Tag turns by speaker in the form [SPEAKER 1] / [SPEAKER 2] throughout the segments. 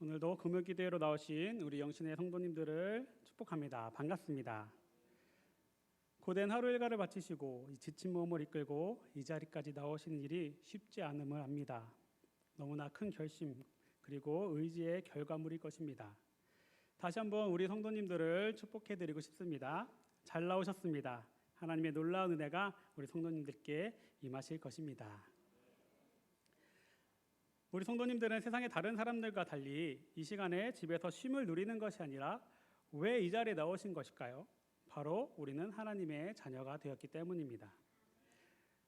[SPEAKER 1] 오늘도 금요기도회로 나오신 우리 영신의 성도님들을 축복합니다. 반갑습니다. 고된 하루 일과를 마치시고 이 지친 몸을 이끌고 이 자리까지 나오시는 일이 쉽지 않음을 압니다. 너무나 큰 결심 그리고 의지의 결과물일 것입니다. 다시 한번 우리 성도님들을 축복해 드리고 싶습니다. 잘 나오셨습니다. 하나님의 놀라운 은혜가 우리 성도님들께 임하실 것입니다. 우리 성도님들은 세상의 다른 사람들과 달리 이 시간에 집에서 쉼을 누리는 것이 아니라 왜 이 자리에 나오신 것일까요? 바로 우리는 하나님의 자녀가 되었기 때문입니다.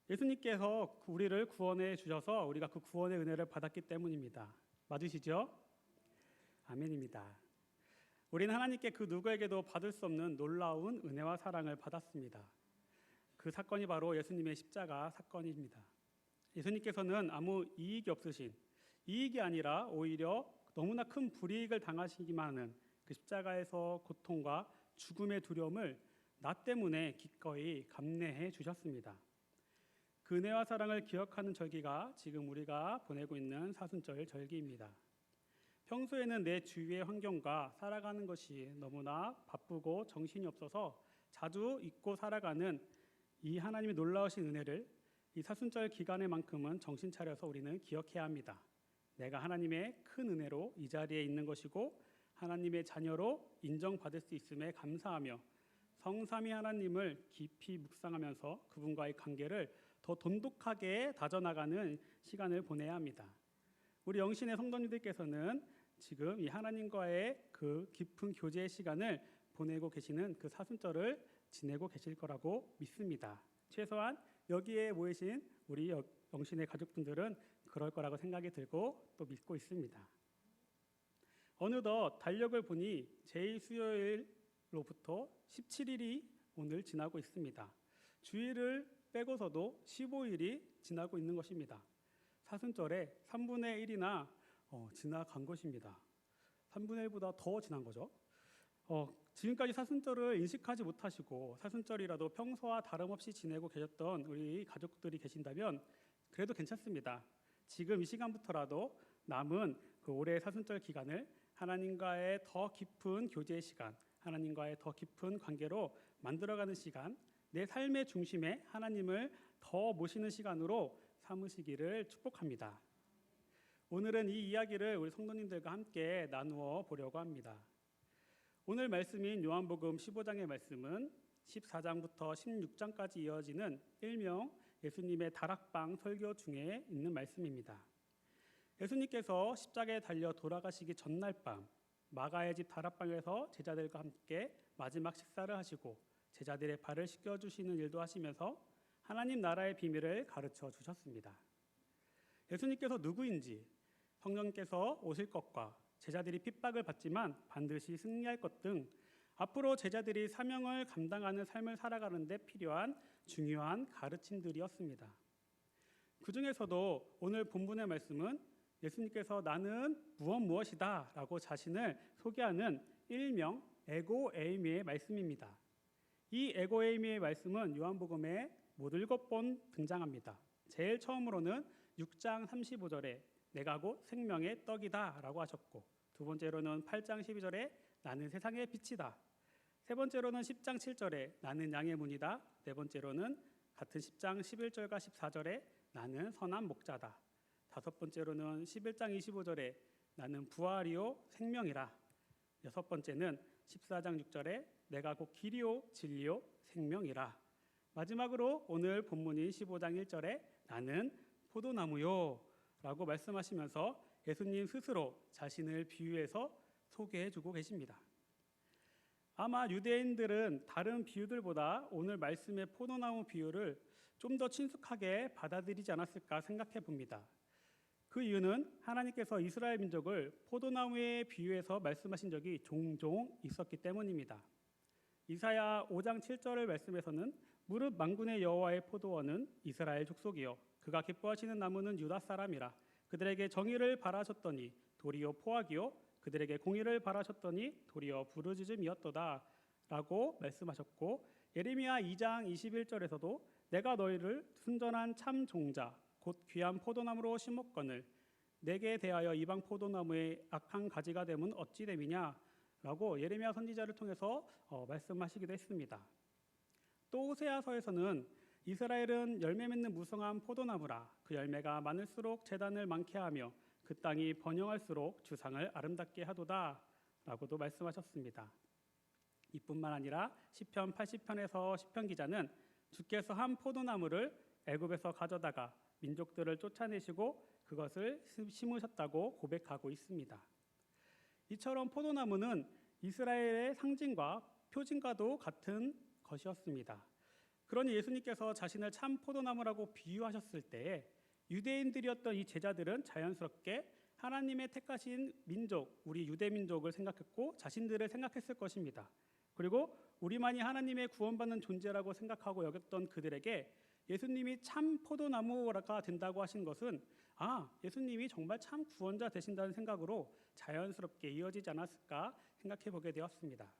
[SPEAKER 1] 예수님께서 우리를 구원해 주셔서 우리가 그 구원의 은혜를 받았기 때문입니다. 맞으시죠? 아멘입니다. 우리는 하나님께 그 누구에게도 받을 수 없는 놀라운 은혜와 사랑을 받았습니다. 그 사건이 바로 예수님의 십자가 사건입니다. 예수님께서는 아무 이익이 없으신 이익이 아니라 오히려 너무나 큰 불이익을 당하시기만 하는 그 십자가에서 고통과 죽음의 두려움을 나 때문에 기꺼이 감내해 주셨습니다. 그 은혜와 사랑을 기억하는 절기가 지금 우리가 보내고 있는 사순절 절기입니다. 평소에는 내 주위의 환경과 살아가는 것이 너무나 바쁘고 정신이 없어서 자주 잊고 살아가는 이 하나님의 놀라우신 은혜를 이 사순절 기간에만큼은 정신 차려서 우리는 기억해야 합니다. 내가 하나님의 큰 은혜로 이 자리에 있는 것이고 하나님의 자녀로 인정받을 수 있음에 감사하며 성삼위 하나님을 깊이 묵상하면서 그분과의 관계를 더 돈독하게 다져나가는 시간을 보내야 합니다. 우리 영신의 성도님들께서는 지금 이 하나님과의 그 깊은 교제의 시간을 보내고 계시는 그 사순절을 지내고 계실 거라고 믿습니다. 최소한 여기에 모이신 우리 영신의 가족분들은 그럴 거라고 생각이 들고 또 믿고 있습니다. 어느덧 달력을 보니 제2수요일로부터 17일이 오늘 지나고 있습니다. 주일을 빼고서도 15일이 지나고 있는 것입니다. 사순절에 3분의 1이나 어, 지나간 것입니다. 3분의 1보다 더 지난 거죠. 어, 지금까지 사순절을 인식하지 못하시고 사순절이라도 평소와 다름없이 지내고 계셨던 우리 가족들이 계신다면 그래도 괜찮습니다. 지금 이 시간부터라도 남은 그 올해 사순절 기간을 하나님과의 더 깊은 교제의 시간, 하나님과의 더 깊은 관계로 만들어가는 시간, 내 삶의 중심에 하나님을 더 모시는 시간으로 삼으시기를 축복합니다. 오늘은 이 이야기를 우리 성도님들과 함께 나누어 보려고 합니다. 오늘 말씀인 요한복음 15장의 말씀은 14장부터 16장까지 이어지는 일명 예수님의 다락방 설교 중에 있는 말씀입니다. 예수님께서 십자가에 달려 돌아가시기 전날 밤 마가의 집 다락방에서 제자들과 함께 마지막 식사를 하시고 제자들의 발을 씻겨 주시는 일도 하시면서 하나님 나라의 비밀을 가르쳐 주셨습니다. 예수님께서 누구인지 성령께서 오실 것과 제자들이 핍박을 받지만 반드시 승리할 것 등 앞으로 제자들이 사명을 감당하는 삶을 살아가는데 필요한 중요한 가르침들이었습니다. 그 중에서도 오늘 본문의 말씀은 예수님께서 나는 무엇 무엇이다 라고 자신을 소개하는 일명 에고 에이미의 말씀입니다. 이 에고 에이미의 말씀은 요한복음에 못 읽어본 등장합니다. 제일 처음으로는 6장 35절에 내가 곧 생명의 떡이다 라고 하셨고 두 번째로는 8장 12절에 나는 세상의 빛이다. 세 번째로는 10장 7절에 나는 양의 문이다. 네 번째로는 같은 10장 11절과 14절에 나는 선한 목자다. 다섯 번째로는 11장 25절에 나는 부활이요 생명이라. 여섯 번째는 14장 6절에 내가 곧 길이요 진리요 생명이라. 마지막으로 오늘 본문인 15장 1절에 나는 포도나무요 라고 말씀하시면서 예수님 스스로 자신을 비유해서 소개해 주고 계십니다. 아마 유대인들은 다른 비유들보다 오늘 말씀의 포도나무 비유를 좀 더 친숙하게 받아들이지 않았을까 생각해 봅니다. 그 이유는 하나님께서 이스라엘 민족을 포도나무에 비유해서 말씀하신 적이 종종 있었기 때문입니다. 이사야 5장 7절의 말씀에서는 무릇 만군의 여호와의 포도원은 이스라엘 족속이요 그가 기뻐하시는 나무는 유다 사람이라 그들에게 정의를 바라셨더니 도리어 포악이요 그들에게 공의를 바라셨더니 도리어 부르짖음이었도다 라고 말씀하셨고 예레미야 2장 21절에서도 내가 너희를 순전한 참 종자 곧 귀한 포도나무로 심었거늘 내게 대하여 이방 포도나무의 악한 가지가 되면 어찌 됨이냐 라고 예레미야 선지자를 통해서 어, 말씀하시기도 했습니다. 또 호세아서에서는 이스라엘은 열매 맺는 무성한 포도나무라 그 열매가 많을수록 재단을 많게 하며 그 땅이 번영할수록 주상을 아름답게 하도다라고도 말씀하셨습니다. 이뿐만 아니라 시편 80편에서 시편 기자는 주께서 한 포도나무를 애굽에서 가져다가 민족들을 쫓아내시고 그것을 심으셨다고 고백하고 있습니다. 이처럼 포도나무는 이스라엘의 상징과 표징과도 같은 것이었습니다. 그러니 예수님께서 자신을 참 포도나무라고 비유하셨을 때에 유대인들이었던 이 제자들은 자연스럽게 하나님의 택하신 민족, 우리 유대 민족을 생각했고 자신들을 생각했을 것입니다. 그리고 우리만이 하나님의 구원받는 존재라고 생각하고 여겼던 그들에게 예수님이 참 포도나무가 된다고 하신 것은 아, 예수님이 정말 참 구원자 되신다는 생각으로 자연스럽게 이어지지 않았을까 생각해 보게 되었습니다.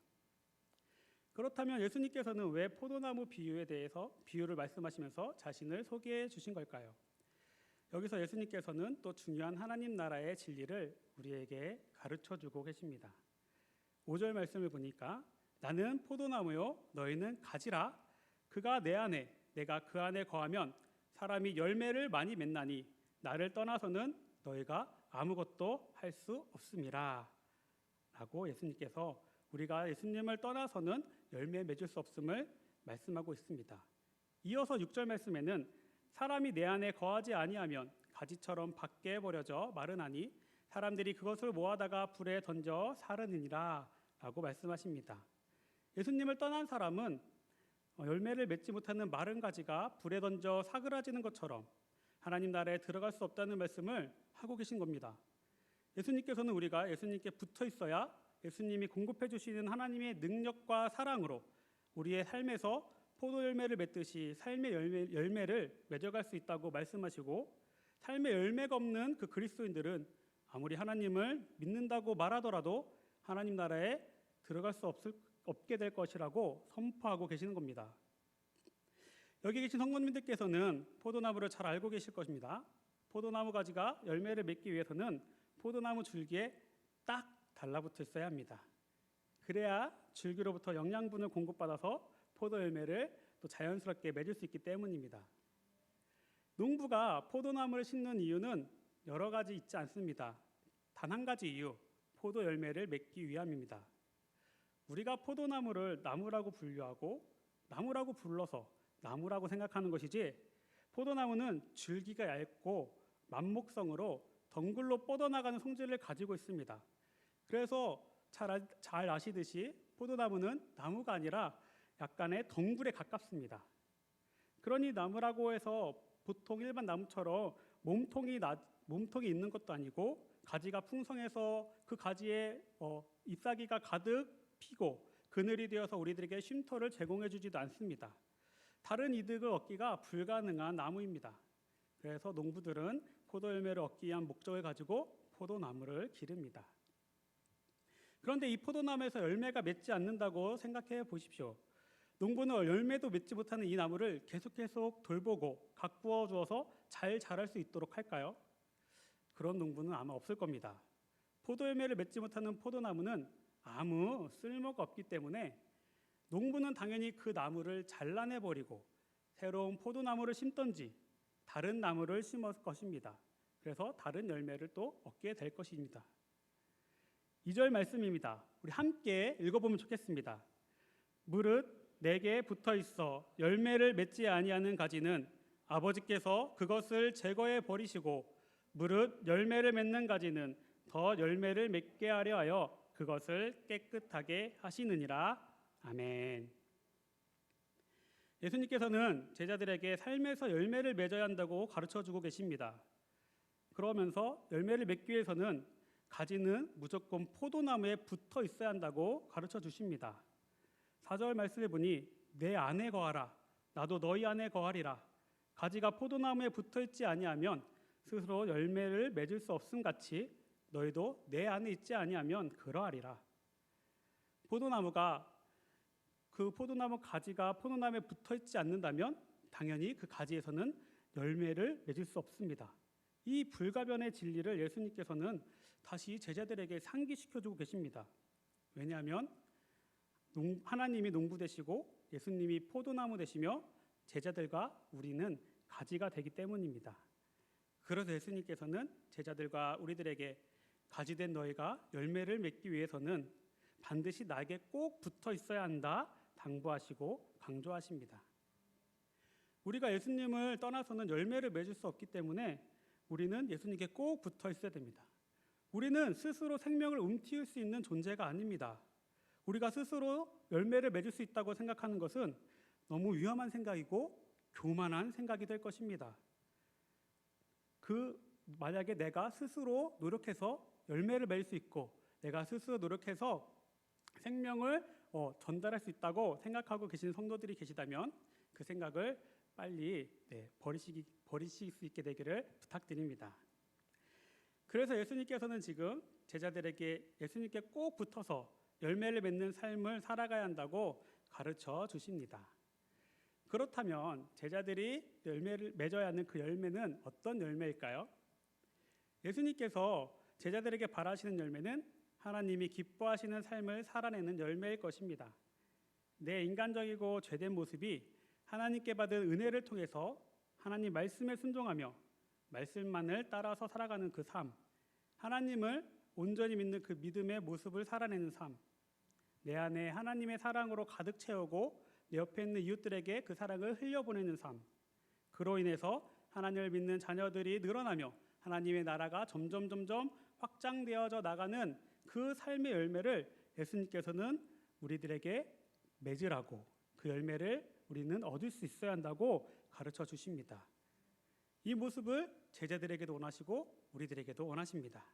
[SPEAKER 1] 그렇다면 예수님께서는 왜 포도나무 비유에 대해서 비유를 말씀하시면서 자신을 소개해 주신 걸까요? 여기서 예수님께서는 또 중요한 하나님 나라의 진리를 우리에게 가르쳐 주고 계십니다. 5절 말씀을 보니까 나는 포도나무요 너희는 가지라 그가 내 안에 내가 그 안에 거하면 사람이 열매를 많이 맺나니 나를 떠나서는 너희가 아무것도 할 수 없음이라 라고 예수님께서 우리가 예수님을 떠나서는 열매 맺을 수 없음을 말씀하고 있습니다. 이어서 6절 말씀에는 사람이 내 안에 거하지 아니하면 가지처럼 밖에 버려져 마르나니 사람들이 그것을 모아다가 불에 던져 사르느니라 라고 말씀하십니다. 예수님을 떠난 사람은 열매를 맺지 못하는 마른 가지가 불에 던져 사그라지는 것처럼 하나님 나라에 들어갈 수 없다는 말씀을 하고 계신 겁니다. 예수님께서는 우리가 예수님께 붙어 있어야 예수님이 공급해 주시는 하나님의 능력과 사랑으로 우리의 삶에서 포도 열매를 맺듯이 삶의 열매, 열매를 맺어갈 수 있다고 말씀하시고 삶의 열매가 없는 그 그리스도인들은 아무리 하나님을 믿는다고 말하더라도 하나님 나라에 들어갈 수 없을, 없게 될 것이라고 선포하고 계시는 겁니다. 여기 계신 성도님들께서는 포도나무를 잘 알고 계실 것입니다. 포도나무 가지가 열매를 맺기 위해서는 포도나무 줄기에 딱 달라붙어 있어야 합니다. 그래야 줄기로부터 영양분을 공급받아서 포도 열매를 또 자연스럽게 맺을 수 있기 때문입니다. 농부가 포도나무를 심는 이유는 여러 가지 있지 않습니다. 단 한 가지 이유, 포도 열매를 맺기 위함입니다. 우리가 포도나무를 나무라고 분류하고 나무라고 불러서 나무라고 생각하는 것이지 포도나무는 줄기가 얇고 만목성으로 덩굴로 뻗어나가는 성질을 가지고 있습니다. 그래서 잘, 잘 아시듯이 포도나무는 나무가 아니라 약간의 덩굴에 가깝습니다. 그러니 나무라고 해서 보통 일반 나무처럼 몸통이 나, 몸통이 있는 것도 아니고 가지가 풍성해서 그 가지에 어, 잎사귀가 가득 피고 그늘이 되어서 우리들에게 쉼터를 제공해 주지도 않습니다. 다른 이득을 얻기가 불가능한 나무입니다. 그래서 농부들은 포도 열매를 얻기 위한 목적을 가지고 포도나무를 기릅니다. 그런데 이 포도나무에서 열매가 맺지 않는다고 생각해 보십시오. 농부는 열매도 맺지 못하는 이 나무를 계속 계속 돌보고 가꾸어 주어서 잘 자랄 수 있도록 할까요? 그런 농부는 아마 없을 겁니다. 포도 열매를 맺지 못하는 포도나무는 아무 쓸모가 없기 때문에 농부는 당연히 그 나무를 잘라내 버리고 새로운 포도나무를 심던지 다른 나무를 심을 것입니다. 그래서 다른 열매를 또 얻게 될 것입니다. 2절 말씀입니다. 우리 함께 읽어보면 좋겠습니다. 무릇 내게 붙어 있어 열매를 맺지 아니하는 가지는 아버지께서 그것을 제거해 버리시고 무릇 열매를 맺는 가지는 더 열매를 맺게 하려 하여 그것을 깨끗하게 하시느니라. 아멘. 예수님께서는 제자들에게 삶에서 열매를 맺어야 한다고 가르쳐 주고 계십니다. 그러면서 열매를 맺기 위해서는 가지는 무조건 포도나무에 붙어 있어야 한다고 가르쳐 주십니다. 4절 말씀해 보니 내 안에 거하라 나도 너희 안에 거하리라 가지가 포도나무에 붙어 있지 아니하면 스스로 열매를 맺을 수 없음 같이 너희도 내 안에 있지 아니하면 그러하리라 포도나무가 그 포도나무 가지가 포도나무에 붙어 있지 않는다면 당연히 그 가지에서는 열매를 맺을 수 없습니다. 이 불가변의 진리를 예수님께서는 다시 제자들에게 상기시켜 주고 계십니다. 왜냐하면 농- 하나님이 농부 되시고 예수님이 포도나무 되시며 제자들과 우리는 가지가 되기 때문입니다. 그래서 예수님께서는 제자들과 우리들에게 가지된 너희가 열매를 맺기 위해서는 반드시 나에게 꼭 붙어 있어야 한다 당부하시고 강조하십니다. 우리가 예수님을 떠나서는 열매를 맺을 수 없기 때문에 우리는 예수님께 꼭 붙어 있어야 됩니다. 우리는 스스로 생명을 움트일 수 있는 존재가 아닙니다. 우리가 스스로 열매를 맺을 수 있다고 생각하는 것은 너무 위험한 생각이고 교만한 생각이 될 것입니다. 그 만약에 내가 스스로 노력해서 열매를 맺을 수 있고 내가 스스로 노력해서 생명을 어, 전달할 수 있다고 생각하고 계신 성도들이 계시다면 그 생각을 빨리 네, 버리시기, 버리실 수 있게 되기를 부탁드립니다. 그래서 예수님께서는 지금 제자들에게 예수님께 꼭 붙어서 열매를 맺는 삶을 살아가야 한다고 가르쳐 주십니다. 그렇다면 제자들이 열매를 맺어야 하는 그 열매는 어떤 열매일까요? 예수님께서 제자들에게 바라시는 열매는 하나님이 기뻐하시는 삶을 살아내는 열매일 것입니다. 내 인간적이고 죄된 모습이 하나님께 받은 은혜를 통해서 하나님 말씀에 순종하며 말씀만을 따라서 살아가는 그 삶, 하나님을 온전히 믿는 그 믿음의 모습을 살아내는 삶, 내 안에 하나님의 사랑으로 가득 채우고 내 옆에 있는 이웃들에게 그 사랑을 흘려보내는 삶, 그로 인해서 하나님을 믿는 자녀들이 늘어나며 하나님의 나라가 점점 점점 확장되어져 나가는 그 삶의 열매를 예수님께서는 우리들에게 맺으라고 그 열매를 우리는 얻을 수 있어야 한다고 가르쳐 주십니다. 이 모습을 제자들에게도 원하시고 우리들에게도 원하십니다.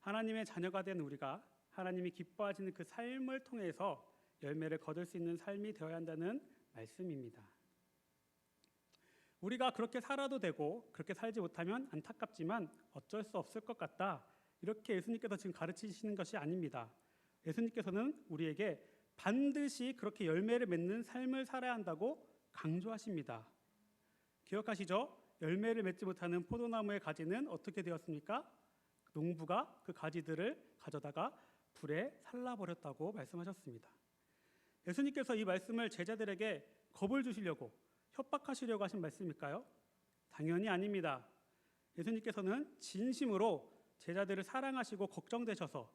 [SPEAKER 1] 하나님의 자녀가 된 우리가 하나님이 기뻐하시는 그 삶을 통해서 열매를 거둘 수 있는 삶이 되어야 한다는 말씀입니다. 우리가 그렇게 살아도 되고 그렇게 살지 못하면 안타깝지만 어쩔 수 없을 것 같다. 이렇게 예수님께서 지금 가르치시는 것이 아닙니다. 예수님께서는 우리에게 반드시 그렇게 열매를 맺는 삶을 살아야 한다고 강조하십니다. 기억하시죠? 열매를 맺지 못하는 포도나무의 가지는 어떻게 되었습니까? 농부가 그 가지들을 가져다가 불에 살라버렸다고 말씀하셨습니다. 예수님께서 이 말씀을 제자들에게 겁을 주시려고 협박하시려고 하신 말씀일까요? 당연히 아닙니다. 예수님께서는 진심으로 제자들을 사랑하시고 걱정되셔서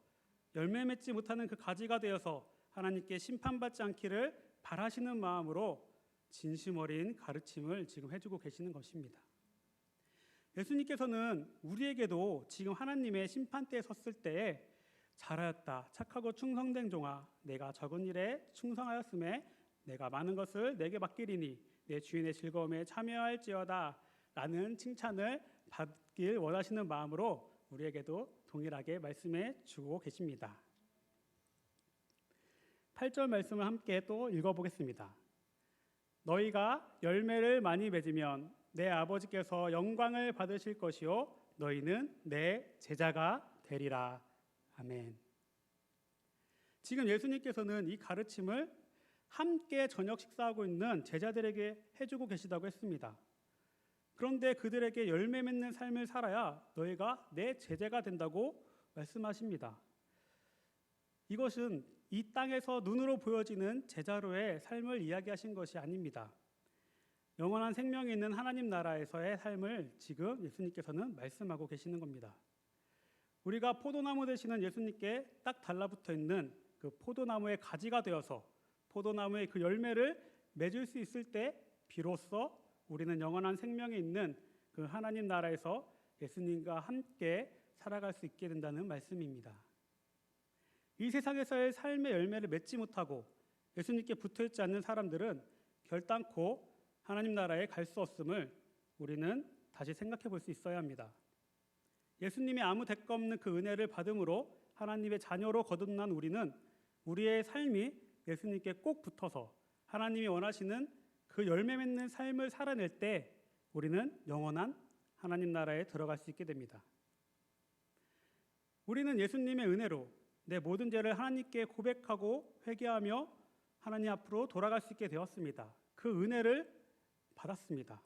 [SPEAKER 1] 열매 맺지 못하는 그 가지가 되어서 하나님께 심판받지 않기를 바라시는 마음으로 진심 어린 가르침을 지금 해주고 계시는 것입니다. 예수님께서는 우리에게도 지금 하나님의 심판대에 섰을 때에 잘하였다 착하고 충성된 종아 내가 적은 일에 충성하였음에 내가 많은 것을 내게 맡기리니 내 주인의 즐거움에 참여할지어다 라는 칭찬을 받길 원하시는 마음으로 우리에게도 동일하게 말씀해 주고 계십니다. 8절 말씀을 함께 또 읽어보겠습니다. 너희가 열매를 많이 맺으면 내 아버지께서 영광을 받으실 것이요 너희는 내 제자가 되리라. 아멘. 지금 예수님께서는 이 가르침을 함께 저녁 식사하고 있는 제자들에게 해주고 계시다고 했습니다. 그런데 그들에게 열매 맺는 삶을 살아야 너희가 내 제자가 된다고 말씀하십니다. 이것은 이 땅에서 눈으로 보여지는 제자로의 삶을 이야기하신 것이 아닙니다. 영원한 생명이 있는 하나님 나라에서의 삶을 지금 예수님께서는 말씀하고 계시는 겁니다. 우리가 포도나무 되시는 예수님께 딱 달라붙어 있는 그 포도나무의 가지가 되어서 포도나무의 그 열매를 맺을 수 있을 때 비로소 우리는 영원한 생명이 있는 그 하나님 나라에서 예수님과 함께 살아갈 수 있게 된다는 말씀입니다. 이 세상에서의 삶의 열매를 맺지 못하고 예수님께 붙어 있지 않는 사람들은 결단코 하나님 나라에 갈 수 없음을 우리는 다시 생각해 볼 수 있어야 합니다. 예수님이 아무 대가 없는 그 은혜를 받음으로 하나님의 자녀로 거듭난 우리는 우리의 삶이 예수님께 꼭 붙어서 하나님이 원하시는 그 열매 맺는 삶을 살아낼 때 우리는 영원한 하나님 나라에 들어갈 수 있게 됩니다. 우리는 예수님의 은혜로 내 모든 죄를 하나님께 고백하고 회개하며 하나님 앞으로 돌아갈 수 있게 되었습니다. 그 은혜를 받았습니다.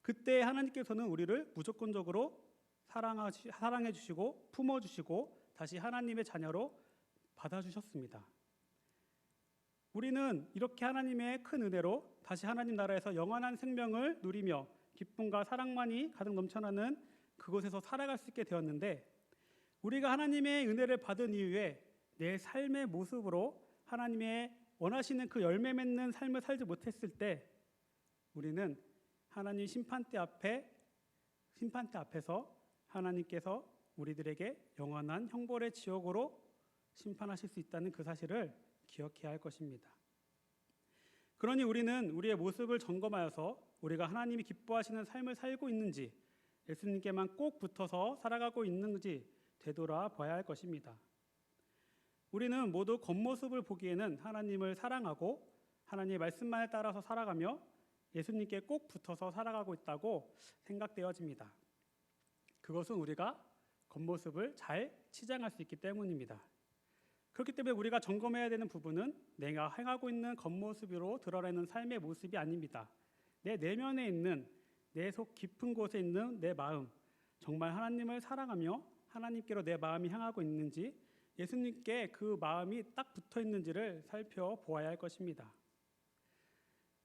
[SPEAKER 1] 그때 하나님께서는 우리를 무조건적으로 사랑해 주시고 품어 주시고 다시 하나님의 자녀로 받아 주셨습니다. 우리는 이렇게 하나님의 큰 은혜로 다시 하나님 나라에서 영원한 생명을 누리며 기쁨과 사랑만이 가득 넘쳐나는 그곳에서 살아갈 수 있게 되었는데 우리가 하나님의 은혜를 받은 이후에 내 삶의 모습으로 하나님의 원하시는 그 열매 맺는 삶을 살지 못했을 때 우리는 하나님 심판대 앞에 심판대 앞에서 하나님께서 우리들에게 영원한 형벌의 지옥으로 심판하실 수 있다는 그 사실을 기억해야 할 것입니다. 그러니 우리는 우리의 모습을 점검하여서 우리가 하나님이 기뻐하시는 삶을 살고 있는지 예수님께만 꼭 붙어서 살아가고 있는지 되돌아봐야 할 것입니다. 우리는 모두 겉모습을 보기에는 하나님을 사랑하고 하나님의 말씀만을 따라서 살아가며 예수님께 꼭 붙어서 살아가고 있다고 생각되어집니다. 그것은 우리가 겉모습을 잘 치장할 수 있기 때문입니다. 그렇기 때문에 우리가 점검해야 되는 부분은 내가 행하고 있는 겉모습으로 드러내는 삶의 모습이 아닙니다. 내 내면에 있는 내 속 깊은 곳에 있는 내 마음, 정말 하나님을 사랑하며 하나님께로 내 마음이 향하고 있는지 예수님께 그 마음이 딱 붙어 있는지를 살펴보아야 할 것입니다.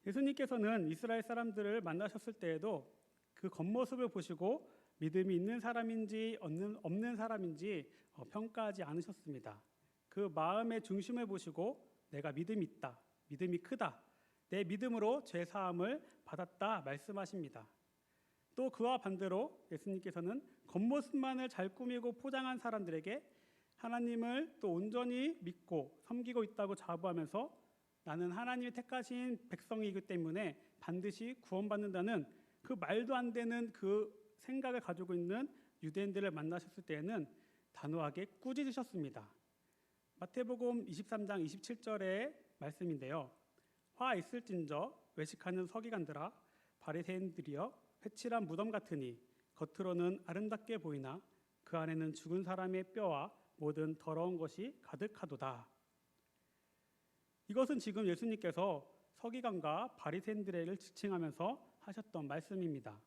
[SPEAKER 1] 예수님께서는 이스라엘 사람들을 만나셨을 때에도 그 겉모습을 보시고 믿음이 있는 사람인지 없는, 사람인지 어, 평가하지 않으셨습니다. 그 마음의 중심을 보시고 내가 믿음이 있다, 믿음이 크다, 내 믿음으로 죄 사함을 받았다 말씀하십니다. 또 그와 반대로 예수님께서는 겉모습만을 잘 꾸미고 포장한 사람들에게 하나님을 또 온전히 믿고 섬기고 있다고 자부하면서 나는 하나님이 택하신 백성이기 때문에 반드시 구원받는다는 그 말도 안 되는 그 생각을 가지고 있는 유대인들을 만나셨을 때에는 단호하게 꾸짖으셨습니다. 마태복음 23장 27절의 말씀인데요. 화 있을진저 외식하는 서기관들아 바리새인들이여 회칠한 무덤 같으니 겉으로는 아름답게 보이나 그 안에는 죽은 사람의 뼈와 모든 더러운 것이 가득하도다. 이것은 지금 예수님께서 서기관과 바리새인들을 지칭하면서 하셨던 말씀입니다.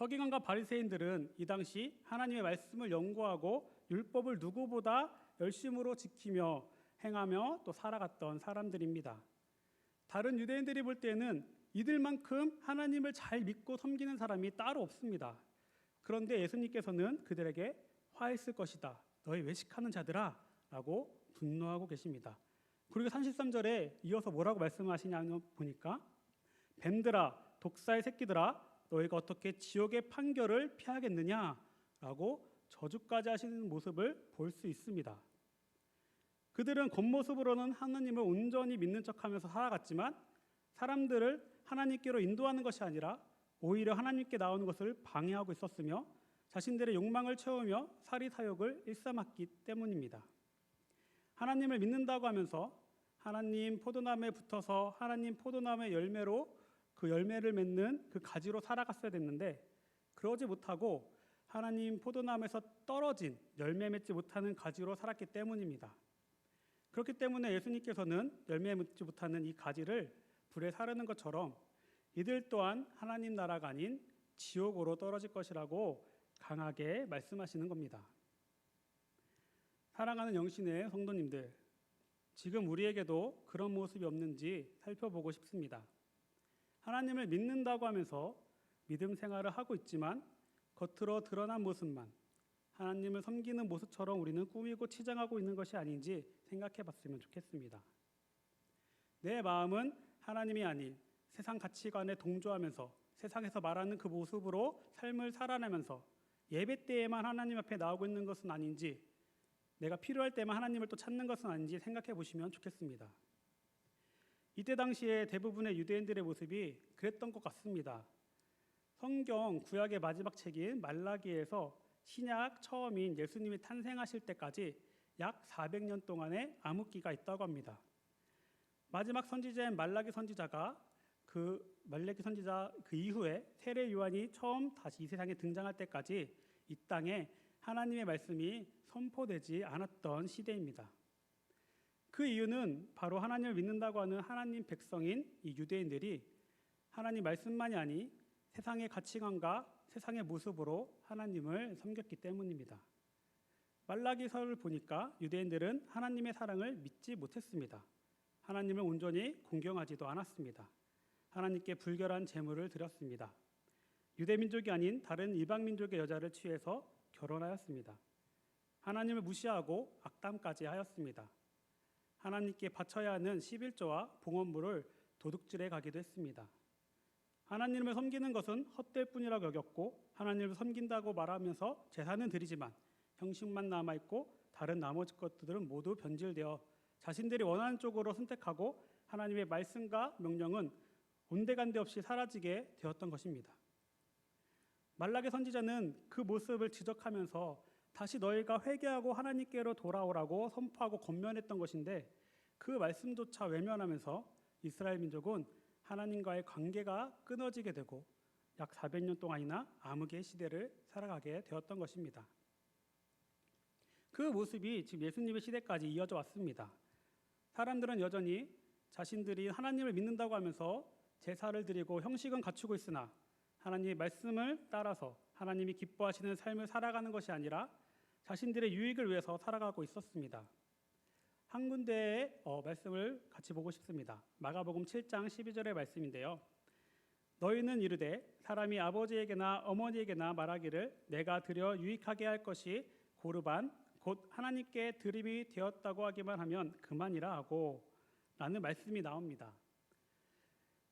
[SPEAKER 1] 서기관과 바리새인들은 이 당시 하나님의 말씀을 연구하고 율법을 누구보다 열심으로 지키며 행하며 또 살아갔던 사람들입니다. 다른 유대인들이 볼 때는 이들만큼 하나님을 잘 믿고 섬기는 사람이 따로 없습니다. 그런데 예수님께서는 그들에게 화 있을 것이다. 너희 외식하는 자들아 라고 분노하고 계십니다. 그리고 33절에 이어서 뭐라고 말씀하시냐 보니까 뱀들아 독사의 새끼들아 너희가 어떻게 지옥의 판결을 피하겠느냐라고 저주까지 하시는 모습을 볼 수 있습니다. 그들은 겉모습으로는 하나님을 온전히 믿는 척하면서 살아갔지만 사람들을 하나님께로 인도하는 것이 아니라 오히려 하나님께 나오는 것을 방해하고 있었으며 자신들의 욕망을 채우며 사리 사욕을 일삼았기 때문입니다. 하나님을 믿는다고 하면서 하나님 포도나무에 붙어서 하나님 포도나무의 열매로 그 열매를 맺는 그 가지로 살아갔어야 됐는데 그러지 못하고 하나님 포도나무에서 떨어진 열매 맺지 못하는 가지로 살았기 때문입니다. 그렇기 때문에 예수님께서는 열매 맺지 못하는 이 가지를 불에 사르는 것처럼 이들 또한 하나님 나라가 아닌 지옥으로 떨어질 것이라고 강하게 말씀하시는 겁니다. 사랑하는 영신의 성도님들, 지금 우리에게도 그런 모습이 없는지 살펴보고 싶습니다. 하나님을 믿는다고 하면서 믿음 생활을 하고 있지만 겉으로 드러난 모습만 하나님을 섬기는 모습처럼 우리는 꾸미고 치장하고 있는 것이 아닌지 생각해 봤으면 좋겠습니다. 내 마음은 하나님이 아닌 세상 가치관에 동조하면서 세상에서 말하는 그 모습으로 삶을 살아내면서 예배 때에만 하나님 앞에 나오고 있는 것은 아닌지 내가 필요할 때만 하나님을 또 찾는 것은 아닌지 생각해 보시면 좋겠습니다. 이때 당시에 대부분의 유대인들의 모습이 그랬던 것 같습니다. 성경 구약의 마지막 책인 말라기에서 신약 처음인 예수님이 탄생하실 때까지 약 400년 동안의 암흑기가 있다고 합니다. 마지막 선지자인 말라기 선지자가 그 말라기 선지자 그 이후에 세례 요한이 처음 다시 이 세상에 등장할 때까지 이 땅에 하나님의 말씀이 선포되지 않았던 시대입니다. 그 이유는 바로 하나님을 믿는다고 하는 하나님 백성인 이 유대인들이 하나님 말씀만이 아니 세상의 가치관과 세상의 모습으로 하나님을 섬겼기 때문입니다. 말라기서를 보니까 유대인들은 하나님의 사랑을 믿지 못했습니다. 하나님을 온전히 공경하지도 않았습니다. 하나님께 불결한 제물을 드렸습니다. 유대 민족이 아닌 다른 이방 민족의 여자를 취해서 결혼하였습니다. 하나님을 무시하고 악담까지 하였습니다. 하나님께 바쳐야 하는 11조와 봉헌물을 도둑질해 가기도 했습니다. 하나님을 섬기는 것은 헛될 뿐이라고 여겼고 하나님을 섬긴다고 말하면서 제사는 드리지만 형식만 남아 있고 다른 나머지 것들은 모두 변질되어 자신들이 원하는 쪽으로 선택하고 하나님의 말씀과 명령은 온데간데 없이 사라지게 되었던 것입니다. 말라의 선지자는 그 모습을 지적하면서 다시 너희가 회개하고 하나님께로 돌아오라고 선포하고 권면했던 것인데 그 말씀조차 외면하면서 이스라엘 민족은 하나님과의 관계가 끊어지게 되고 약 400년 동안이나 암흑의 시대를 살아가게 되었던 것입니다. 그 모습이 지금 예수님의 시대까지 이어져 왔습니다. 사람들은 여전히 자신들이 하나님을 믿는다고 하면서 제사를 드리고 형식은 갖추고 있으나 하나님의 말씀을 따라서 하나님이 기뻐하시는 삶을 살아가는 것이 아니라 자신들의 유익을 위해서 살아가고 있었습니다. 한 군데의 어, 말씀을 같이 보고 싶습니다. 마가복음 7장 12절의 말씀인데요. 너희는 이르되 사람이 아버지에게나 어머니에게나 말하기를 내가 드려 유익하게 할 것이 고르반 곧 하나님께 드림이 되었다고 하기만 하면 그만이라 하고 라는 말씀이 나옵니다.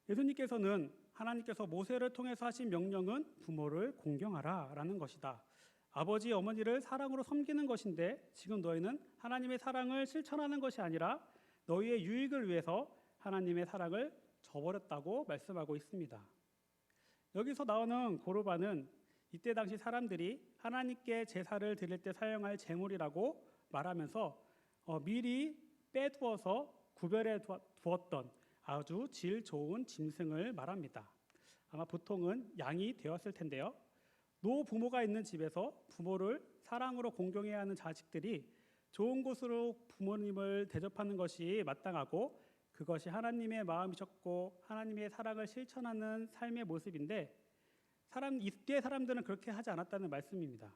[SPEAKER 1] 예수님께서는 하나님께서 모세를 통해서 하신 명령은 부모를 공경하라 라는 것이다. 아버지 어머니를 사랑으로 섬기는 것인데 지금 너희는 하나님의 사랑을 실천하는 것이 아니라 너희의 유익을 위해서 하나님의 사랑을 저버렸다고 말씀하고 있습니다. 여기서 나오는 고르반은 이때 당시 사람들이 하나님께 제사를 드릴 때 사용할 제물이라고 말하면서 어, 미리 빼두어서 구별해 두었던 아주 질 좋은 짐승을 말합니다. 아마 보통은 양이 되었을 텐데요. 노 부모가 있는 집에서 부모를 사랑으로 공경해야 하는 자식들이 좋은 곳으로 부모님을 대접하는 것이 마땅하고 그것이 하나님의 마음이셨고 하나님의 사랑을 실천하는 삶의 모습인데 사람 이때 사람들은 그렇게 하지 않았다는 말씀입니다.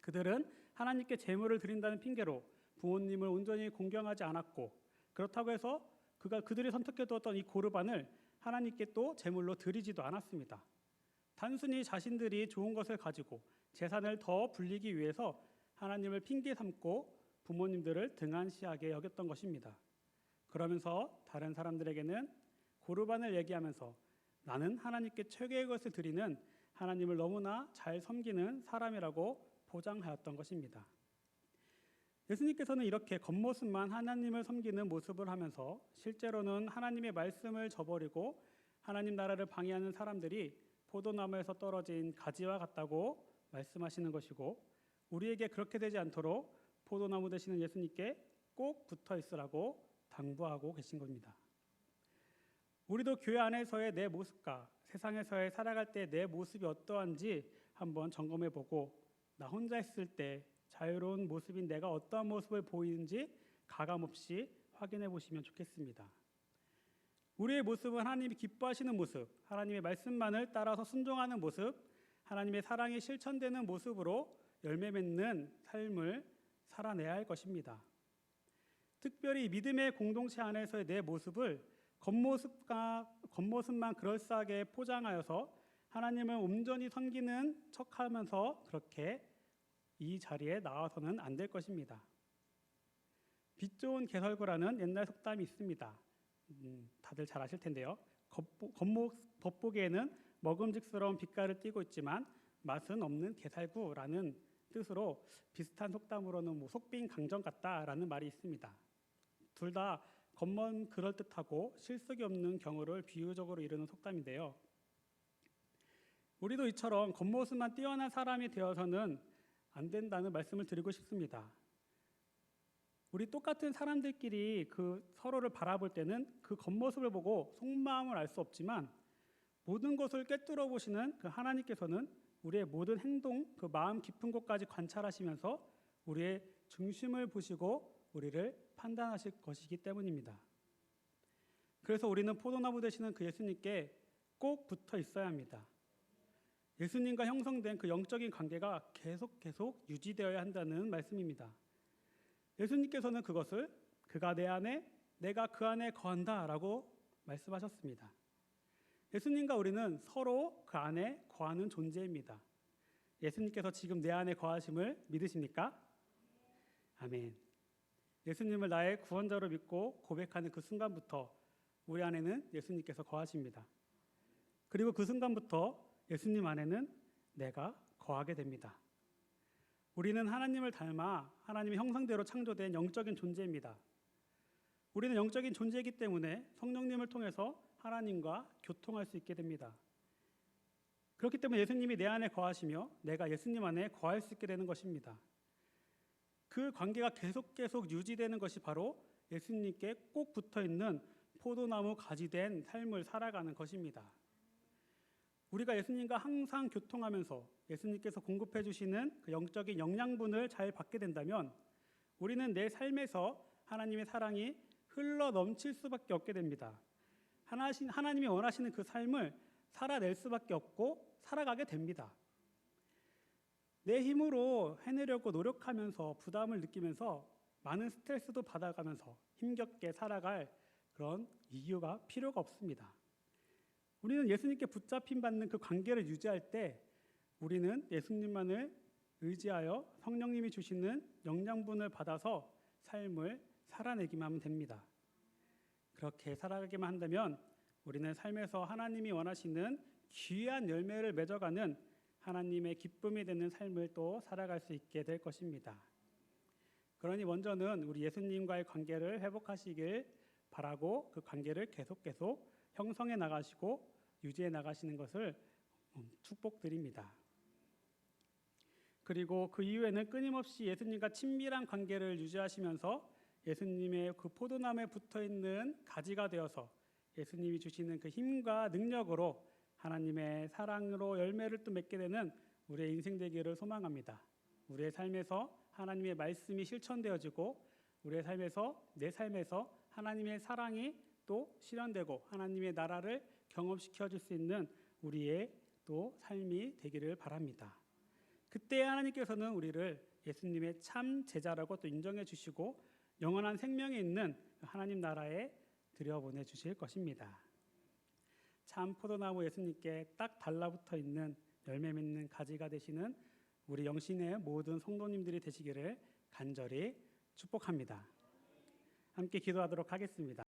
[SPEAKER 1] 그들은 하나님께 제물을 드린다는 핑계로 부모님을 온전히 공경하지 않았고 그렇다고 해서 그가 그들이 선택해 두었던 이 고르반을 하나님께 또 제물로 드리지도 않았습니다. 단순히 자신들이 좋은 것을 가지고 재산을 더 불리기 위해서 하나님을 핑계 삼고 부모님들을 등한시하게 여겼던 것입니다. 그러면서 다른 사람들에게는 고르반을 얘기하면서 나는 하나님께 최고의 것을 드리는 하나님을 너무나 잘 섬기는 사람이라고 보장하였던 것입니다. 예수님께서는 이렇게 겉모습만 하나님을 섬기는 모습을 하면서 실제로는 하나님의 말씀을 저버리고 하나님 나라를 방해하는 사람들이 포도나무에서 떨어진 가지와 같다고 말씀하시는 것이고 우리에게 그렇게 되지 않도록 포도나무 되시는 예수님께 꼭 붙어 있으라고 당부하고 계신 겁니다. 우리도 교회 안에서의 내 모습과 세상에서의 살아갈 때 내 모습이 어떠한지 한번 점검해 보고 나 혼자 있을 때 자유로운 모습인 내가 어떠한 모습을 보이는지 가감 없이 확인해 보시면 좋겠습니다. 우리의 모습은 하나님이 기뻐하시는 모습, 하나님의 말씀만을 따라서 순종하는 모습, 하나님의 사랑이 실천되는 모습으로 열매 맺는 삶을 살아내야 할 것입니다. 특별히 믿음의 공동체 안에서의 내 모습을 겉모습과 겉모습만 그럴싸하게 포장하여서 하나님을 온전히 섬기는 척하면서 그렇게 이 자리에 나와서는 안 될 것입니다. 빛 좋은 개설구라는 옛날 속담이 있습니다. 음, 다들 잘 아실 텐데요. 겉목 겉보기에는 먹음직스러운 빛깔을 띠고 있지만 맛은 없는 게살구라는 뜻으로 비슷한 속담으로는 뭐 속빈 강정 같다라는 말이 있습니다. 둘 다 겉먼 그럴 듯하고 실속이 없는 경우를 비유적으로 이르는 속담인데요. 우리도 이처럼 겉모습만 뛰어난 사람이 되어서는 안 된다는 말씀을 드리고 싶습니다. 우리 똑같은 사람들끼리 그 서로를 바라볼 때는 그 겉모습을 보고 속마음을 알 수 없지만 모든 것을 꿰뚫어 보시는 그 하나님께서는 우리의 모든 행동, 그 마음 깊은 곳까지 관찰하시면서 우리의 중심을 보시고 우리를 판단하실 것이기 때문입니다. 그래서 우리는 포도나무 되시는 그 예수님께 꼭 붙어 있어야 합니다. 예수님과 형성된 그 영적인 관계가 계속 계속 유지되어야 한다는 말씀입니다. 예수님께서는 그것을 그가 내 안에 내가 그 안에 거한다라고 말씀하셨습니다. 예수님과 우리는 서로 그 안에 거하는 존재입니다. 예수님께서 지금 내 안에 거하심을 믿으십니까? 아멘. 예수님을 나의 구원자로 믿고 고백하는 그 순간부터 우리 안에는 예수님께서 거하십니다. 그리고 그 순간부터 예수님 안에는 내가 거하게 됩니다. 우리는 하나님을 닮아 하나님의 형상대로 창조된 영적인 존재입니다. 우리는 영적인 존재이기 때문에 성령님을 통해서 하나님과 교통할 수 있게 됩니다. 그렇기 때문에 예수님이 내 안에 거하시며 내가 예수님 안에 거할 수 있게 되는 것입니다. 그 관계가 계속 계속 유지되는 것이 바로 예수님께 꼭 붙어 있는 포도나무 가지 된 삶을 살아가는 것입니다. 우리가 예수님과 항상 교통하면서 예수님께서 공급해 주시는 그 영적인 영양분을 잘 받게 된다면 우리는 내 삶에서 하나님의 사랑이 흘러 넘칠 수밖에 없게 됩니다. 하나신, 하나님이 원하시는 그 삶을 살아낼 수밖에 없고 살아가게 됩니다. 내 힘으로 해내려고 노력하면서 부담을 느끼면서 많은 스트레스도 받아가면서 힘겹게 살아갈 그런 이유가 필요가 없습니다. 우리는 예수님께 붙잡힘 받는 그 관계를 유지할 때 우리는 예수님만을 의지하여 성령님이 주시는 영양분을 받아서 삶을 살아내기만 하면 됩니다. 그렇게 살아가기만 한다면 우리는 삶에서 하나님이 원하시는 귀한 열매를 맺어가는 하나님의 기쁨이 되는 삶을 또 살아갈 수 있게 될 것입니다. 그러니 먼저는 우리 예수님과의 관계를 회복하시길 바라고 그 관계를 계속 계속 형성해 나가시고 유지해 나가시는 것을 음, 축복드립니다. 그리고 그 이후에는 끊임없이 예수님과 친밀한 관계를 유지하시면서 예수님의 그 포도나무에 붙어 있는 가지가 되어서 예수님이 주시는 그 힘과 능력으로 하나님의 사랑으로 열매를 또 맺게 되는 우리의 인생 되기를 소망합니다. 우리의 삶에서 하나님의 말씀이 실천되어지고 우리의 삶에서 내 삶에서 하나님의 사랑이 또 실현되고 하나님의 나라를 경험시켜 줄 수 있는 우리의 또 삶이 되기를 바랍니다. 그때 하나님께서는 우리를 예수님의 참 제자라고 또 인정해 주시고 영원한 생명이 있는 하나님 나라에 들여보내 주실 것입니다. 참 포도나무 예수님께 딱 달라붙어 있는 열매 맺는 가지가 되시는 우리 영신의 모든 성도님들이 되시기를 간절히 축복합니다. 함께 기도하도록 하겠습니다.